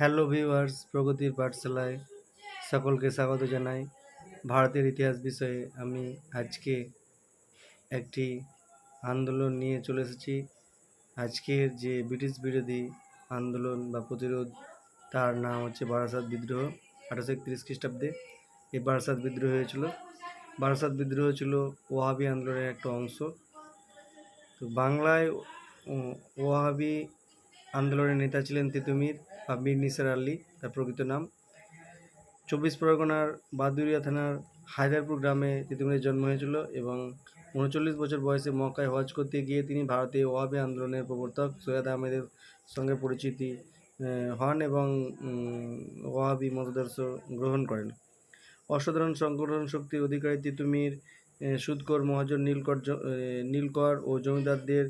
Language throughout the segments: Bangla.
হ্যালো ভিউয়ার্স প্রগতির পাঠশালায় সকলকে স্বাগত জানাই। ভারতের ইতিহাস বিষয়ে আমি আজকে একটি আন্দোলন নিয়ে চলে এসেছি। আজকের যে ব্রিটিশ বিরোধী আন্দোলন বা প্রতিরোধ, তার নাম হচ্ছে বারাসাত বিদ্রোহ, আঠারোশো একত্রিশ খ্রিস্টাব্দে। এই বারাসাত বিদ্রোহ হয়েছিল। বারাসাত বিদ্রোহ ছিল ওয়াহাবি আন্দোলনের একটা অংশ। তো বাংলায় ওয়াহাবি আন্দোলনের নেতা ছিলেন তিতুমির। বা মীর নিসার আলী, তার প্রকৃত নাম। চব্বিশ পরগনার বাদুরিয়া থানার হায়দারপুর গ্রামে তিতুমিরের জন্ম হয়েছিল এবং উনচল্লিশ বছর বয়সে মক্কায় হজ করতে গিয়ে তিনি ভারতে ওয়াবি আন্দোলনের প্রবর্তক সৈয়দ আহমেদের সঙ্গে পরিচিতি হন এবং ওয়াবি মতাদর্শ গ্রহণ করেন। অসাধারণ সংগঠন শক্তির অধিকারী তিতুমির সুদকর মহাজন নীলকর নীলকর ও জমিদারদের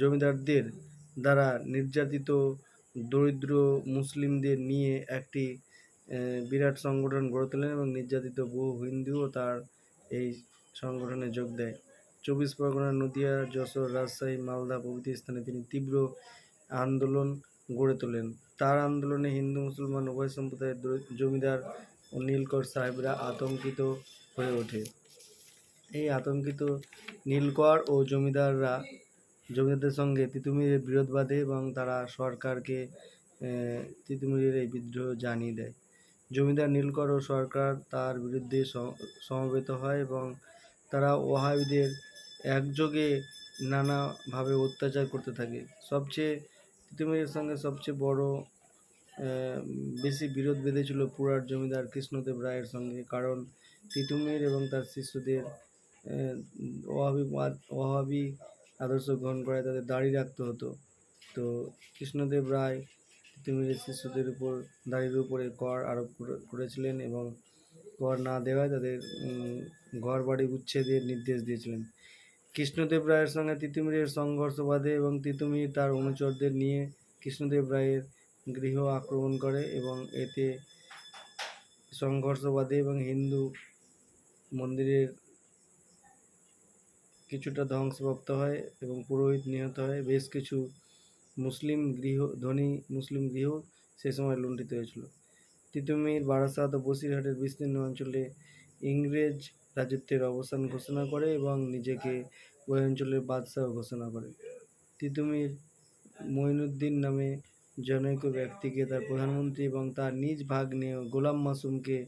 জমিদারদের দ্বারা নির্যাতিত দরিদ্র মুসলিমদের নিয়ে একটি বিরাট সংগঠন গড়ে তোলেন এবং নির্যাতিত বহু হিন্দুও তার এই সংগঠনে যোগ দেয়। চব্বিশ পরগনা, নদিয়া, যশোর, রাজশাহী, মালদা প্রভৃতি স্থানে তিনি তীব্র আন্দোলন গড়ে তোলেন। তার আন্দোলনে হিন্দু, মুসলমান, উভয় সম্প্রদায়ের দরি- জমিদার ও নীলকর সাহেবরা আতঙ্কিত হয়ে ওঠে। এই আতঙ্কিত নীলকর ও জমিদাররা জমিদারদের সঙ্গে তিতুমিরের বিরোধ বাঁধে এবং তারা সরকারকে তিতুমিরের এই বিদ্রোহ জানিয়ে দেয়। জমিদার নীলকর ও সরকার তার বিরুদ্ধে সমবেত হয় এবং তারা ওহাবিদের একযোগে নানাভাবে অত্যাচার করতে থাকে। সবচেয়ে, তিতুমিরের সঙ্গে সবচেয়ে বড় বেশি বিরোধ বেঁধেছিল পুরার জমিদার কৃষ্ণদেব রায়ের সঙ্গে, কারণ তিতুমির এবং তার শিষ্যদের ওহাবি ওহাবি আদর্শ গ্রহণ করে তাদের দাড়ি রাখতে হতো। তো কৃষ্ণদেব রায় তিতুমিরের শিষ্যদের উপর দাড়ির উপরে কর আরোপ করে- করেছিলেন এবং কর না দেওয়ায় তাদের ঘর বাড়ি উচ্ছেদের নির্দেশ দিয়েছিলেন। কৃষ্ণদেব রায়ের সঙ্গে তিতুমিরের সংঘর্ষ বাধে এবং তিতুমির তার অনুচরদের নিয়ে কৃষ্ণদেব রায়ের গৃহ আক্রমণ করে এবং এতে সংঘর্ষ বাধে এবং হিন্দু মন্দিরের কিছুটা ধ্বংসপ্রাপ্ত হয় এবং পুরোহিত নিহত হয়। বেশ কিছু মুসলিম গৃহ, ধনী মুসলিম গৃহ সে সময় লুণ্ঠিত হয়েছিল। তিতুমির বারাসাত ও বসিরহাটের বিস্তীর্ণ অঞ্চলে ইংরেজ রাজত্বের অবসান ঘোষণা করে এবং নিজেকে ওই অঞ্চলের বাদশাহ ঘোষণা করে। তিতুমির মঈনুদ্দিন নামে জনৈক ব্যক্তিকে তার প্রধানমন্ত্রী এবং তার নিজ ভাগ নিয়ে গোলাম মাসুমকে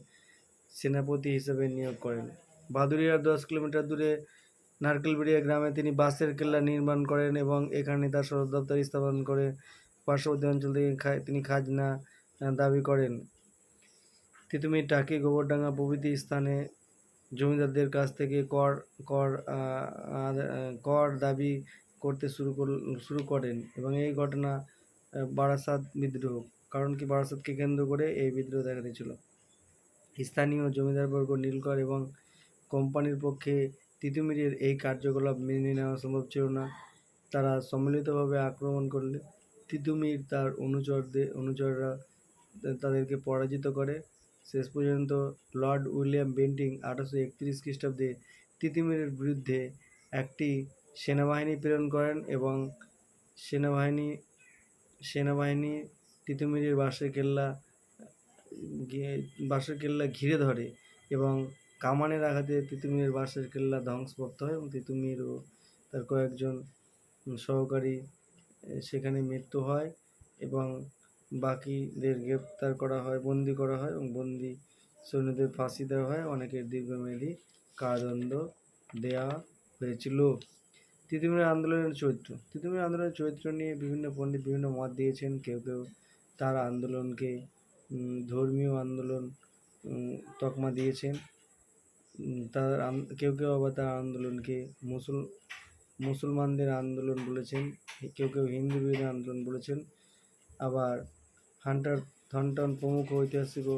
সেনাপতি হিসেবে নিয়োগ করেন। বাদুরিয়ার দশ কিলোমিটার দূরে নারকেলবেড়িয়া গ্রামে তিনি বাঁশের কেল্লা নির্মাণ করেন এবং এখানে তার সদর দপ্তর স্থাপন করে পার্শ্ববর্তী অঞ্চল থেকে তিনি খাজনা দাবি করেন। তিতুমির টাকি গোবরডাঙ্গা প্রভৃতি স্থানে জমিদারদের কাছ থেকে কর কর কর দাবি করতে শুরু শুরু করেন এবং এই ঘটনা বারাসাত বিদ্রোহ। কারণ কি বারাসাতকে কেন্দ্র করে এই বিদ্রোহ দেখা দিয়েছিল। স্থানীয় জমিদারবর্গ, নীলকর এবং কোম্পানির পক্ষে তিতুমিরের এই কার্যকলাপ মেনে নেওয়া সম্ভব ছিল না। তারা সম্মিলিতভাবে আক্রমণ করলে তিতুমির তার অনুচরদের অনুচররা তাদেরকে পরাজিত করে। শেষ পর্যন্ত লর্ড উইলিয়াম বেন্টিং আঠারোশো একত্রিশ খ্রিস্টাব্দে তিতুমিরের বিরুদ্ধে একটি সেনাবাহিনী প্রেরণ করেন এবং সেনাবাহিনী সেনাবাহিনী তিতুমিরের বাঁশের কেল্লা বাঁশের কেল্লা ঘিরে ধরে এবং কামানের আঘাতে তিতুমিরের বাঁশের কেল্লা ধ্বংসপ্রাপ্ত হয় এবং তিতুমির ও তার কয়েকজন সহকারী সেখানে মৃত্যু হয় এবং বাকিদের গ্রেপ্তার করা হয়, বন্দি করা হয় এবং বন্দি সৈন্যদের ফাঁসি দেওয়া হয়। অনেকের দীর্ঘমেয়াদী কারাদণ্ড দেওয়া হয়েছিল। তিতুমিরের আন্দোলনের চরিত্র। তিতুমির আন্দোলনের চরিত্র নিয়ে বিভিন্ন পণ্ডিত বিভিন্ন মত দিয়েছেন। কেউ কেউ তার আন্দোলনকে ধর্মীয় আন্দোলন তকমা দিয়েছেন। তার কেউ কেউ আবার তার আন্দোলনকে মুসল, মুসলমানদের আন্দোলন বলেছেন, কেউ কেউ হিন্দু বিরোধী আন্দোলন বলেছেন, আবার হান্টার থন্টন প্রমুখ ঐতিহাসিকও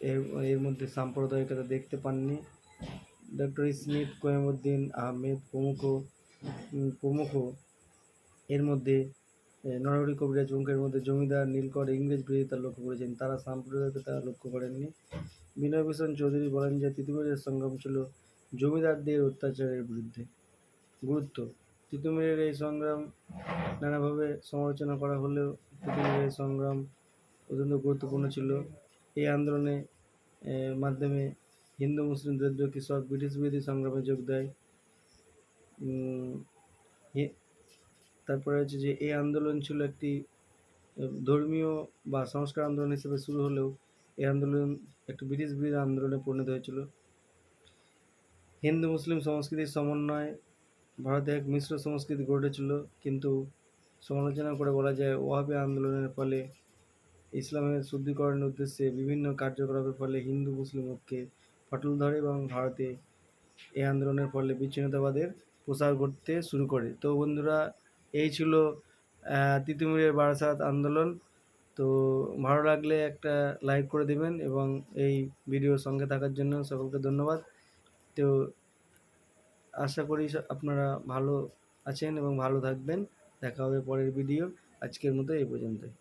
এর এর মধ্যে সাম্প্রদায়িকতা দেখতে পাননি। ডক্টর স্মিথ কোয়েমুদ্দিন আহমেদ প্রমুখ প্রমুখ এর মধ্যে নরহরি কবিরাজ প্রমুখের মধ্যে জমিদার নীলকর ইংরেজ বিরোধিতা লক্ষ্য করেছেন। তারা সাম্প্রদায়িকতা লক্ষ্য করেননি। বিনয় ভূষণ চৌধুরী বলেন যে, তিতুমিরের সংগ্রাম ছিল জমিদারদের অত্যাচারের বিরুদ্ধে। গুরুত্ব, তিতুমিরের এই সংগ্রাম নানাভাবে সমালোচনা করা হলেও তিতুমিরের এই সংগ্রাম অত্যন্ত গুরুত্বপূর্ণ ছিল। এই আন্দোলনে মাধ্যমে হিন্দু মুসলিম দরিদ্র কৃষক ব্রিটিশ বিরোধী সংগ্রামে যোগ দেয়। তারপরে হচ্ছে যে এই আন্দোলন ছিল একটি ধর্মীয় বা সংস্কার আন্দোলন হিসেবে শুরু হলেও এই আন্দোলন একটি ব্রিটিশ বিরোধী আন্দোলনে পরিণত হয়েছিল। হিন্দু, মুসলিম সংস্কৃতির সমন্বয়ে ভারতে এক মিশ্র সংস্কৃতি গড়ে উঠেছিল, কিন্তু সমালোচনা করে বলা যায় ওয়াহাবি আন্দোলনের ফলে ইসলামের শুদ্ধিকরণের উদ্দেশ্যে বিভিন্ন কার্যকলাপের ফলে হিন্দু, মুসলিম ঐক্যে ফাটল ধরে এবং ভারতে এই আন্দোলনের ফলে বিচ্ছিন্নতাবাদের প্রসার ঘটতে শুরু করে। তো বন্ধুরা এই ছিল তিতুমিরের বারাসাত আন্দোলন। তো ভালো লাগলে একটা লাইক করে দেবেন এবং এই ভিডিওর সঙ্গে থাকার জন্য সকলকে ধন্যবাদ। তো আশা করি আপনারা ভালো আছেন এবং ভালো থাকবেন। দেখা হবে পরের ভিডিও। আজকের মতো এই পর্যন্তই।